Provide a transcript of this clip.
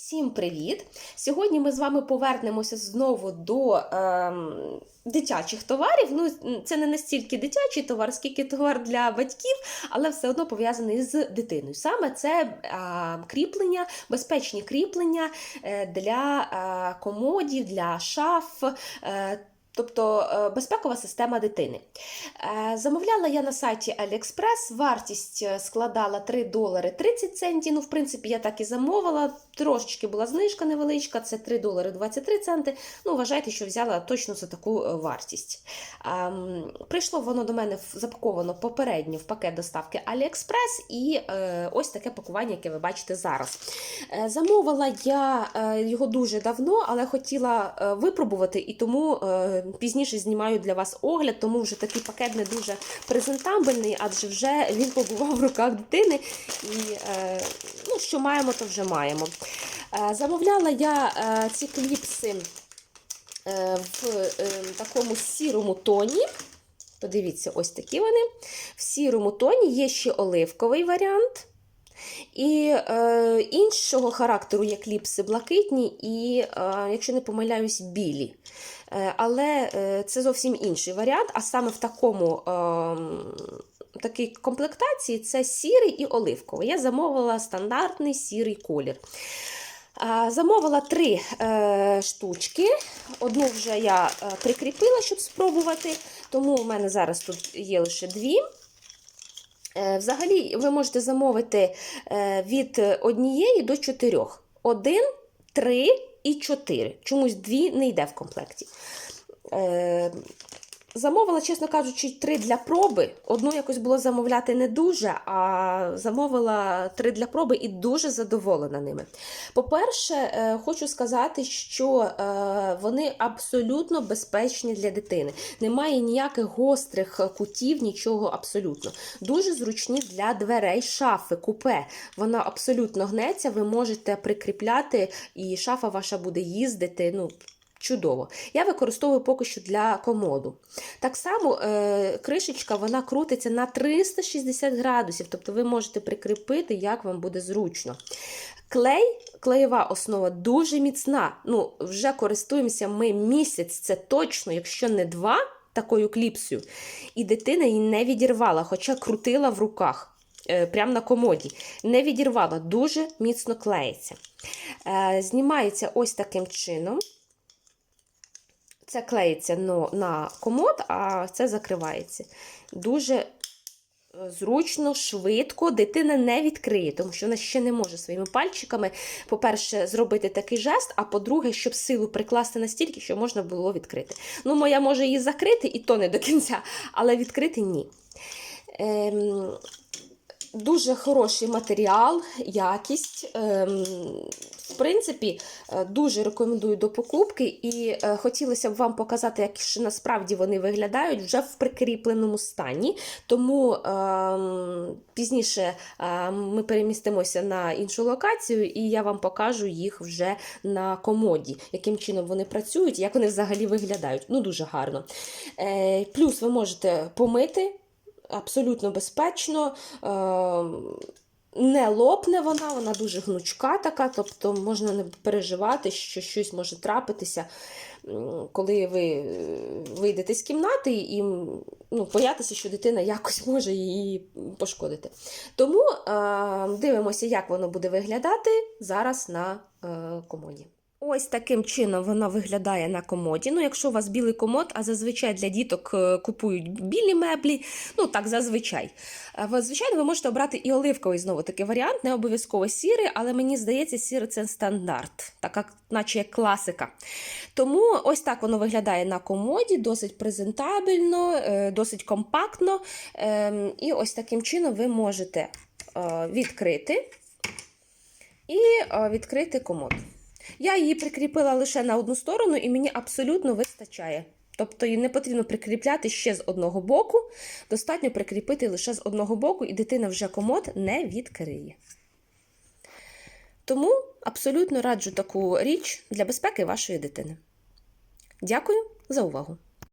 Всім привіт! Сьогодні ми з вами повернемося знову до е, дитячих товарів. Ну, це не настільки дитячий товар, скільки товар для батьків, але все одно пов'язаний з дитиною. Саме це е, кріплення, безпечні кріплення е, для е, комодів, для шаф. Е, Тобто е, безпекова система дитини. Е, Замовляла я на сайті AliExpress, вартість е, складала 3 долари 30 центів. Ну, в принципі, я так і замовила. Трошечки була знижка невеличка, це 3 долари 23 центи. Ну, вважайте, що взяла точно за таку вартість. Ем, Прийшло воно до мене запаковано попередньо в пакет доставки AliExpress і ось таке пакування, яке ви бачите зараз. Замовила я його дуже давно, але хотіла випробувати, і тому пізніше знімаю для вас огляд, тому вже такий пакет не дуже презентабельний, адже вже він побував в руках дитини. І е, ну, що маємо, то вже маємо. Е, Замовляла я е, ці кліпси в такому сірому тоні. Подивіться, ось такі вони. В сірому тоні є ще оливковий варіант. І е, іншого характеру є кліпси блакитні і, е, якщо не помиляюсь, білі. Е, але е, це зовсім інший варіант, а саме в такому. Е, Такій комплектації це сірий і оливковий. Я замовила стандартний сірий колір. Замовила три е, штучки. Одну вже я е, прикріпила, щоб спробувати, тому у мене зараз тут є лише дві. Е, Взагалі, ви можете замовити е, від однієї до чотирьох. Один, три і чотири. Чомусь дві не йде в комплекті. Замовила, чесно кажучи, три для проби. Одну якось було замовляти не дуже, а замовила три для проби і дуже задоволена ними. По-перше, е, хочу сказати, що е, вони абсолютно безпечні для дитини. Немає ніяких гострих кутів, нічого абсолютно. Дуже зручні для дверей шафи, купе. Вона абсолютно гнеться, ви можете прикріпляти, і шафа ваша буде їздити. ну, Чудово. Я використовую поки що для комоду. Так само е, кришечка вона крутиться на 360 градусів, тобто ви можете прикріпити, як вам буде зручно. Клей, клеєва основа дуже міцна. Ну, Вже користуємося ми місяць, це точно, якщо не два, такою кліпсою. І дитина її не відірвала, хоча крутила в руках. е, Прямо на комоді. Не відірвала, дуже міцно клеїться. Е, Знімається ось таким чином. Це клеїться на комод, а це закривається. Дуже е, зручно, швидко, дитина не відкриє, тому що вона ще не може своїми пальчиками, по-перше, зробити такий жест, а по-друге, щоб силу прикласти настільки, що можна було відкрити. Ну, моя може її закрити, і то не до кінця, але відкрити ні. Ем, Дуже хороший матеріал, якість. Ем, в принципі, е, дуже рекомендую до покупки, і е, хотілося б вам показати, як ж насправді вони виглядають вже в прикріпленому стані. Тому ем, пізніше е, ми перемістимося на іншу локацію, і я вам покажу їх вже на комоді, яким чином вони працюють, як вони взагалі виглядають. Ну, дуже гарно. Е, Плюс ви можете помити абсолютно безпечно. Е, не лопне вона, вона дуже гнучка така, тобто можна не переживати, що щось може трапитися, коли ви е, вийдете з кімнати і ну, боятися, що дитина якось може її пошкодити. Тому е, дивимося, як воно буде виглядати зараз на е, комоді. Ось таким чином вона виглядає на комоді. Ну, якщо у вас білий комод, а зазвичай для діток е, купують білі меблі, ну так зазвичай. Е, ви, Звичайно, ви можете обрати і оливковий знову такий варіант, не обов'язково сірий, але мені здається, сірий це стандарт, така, наче як класика. Тому ось так воно виглядає на комоді, досить презентабельно, е, досить компактно. Ем, І ось таким чином ви можете відкрити і відкрити комод. Я її прикріпила лише на одну сторону, і мені абсолютно вистачає. Тобто її не потрібно прикріпляти ще з одного боку, достатньо прикріпити лише з одного боку, і дитина вже комод не відкриє. Тому абсолютно раджу таку річ для безпеки вашої дитини. Дякую за увагу!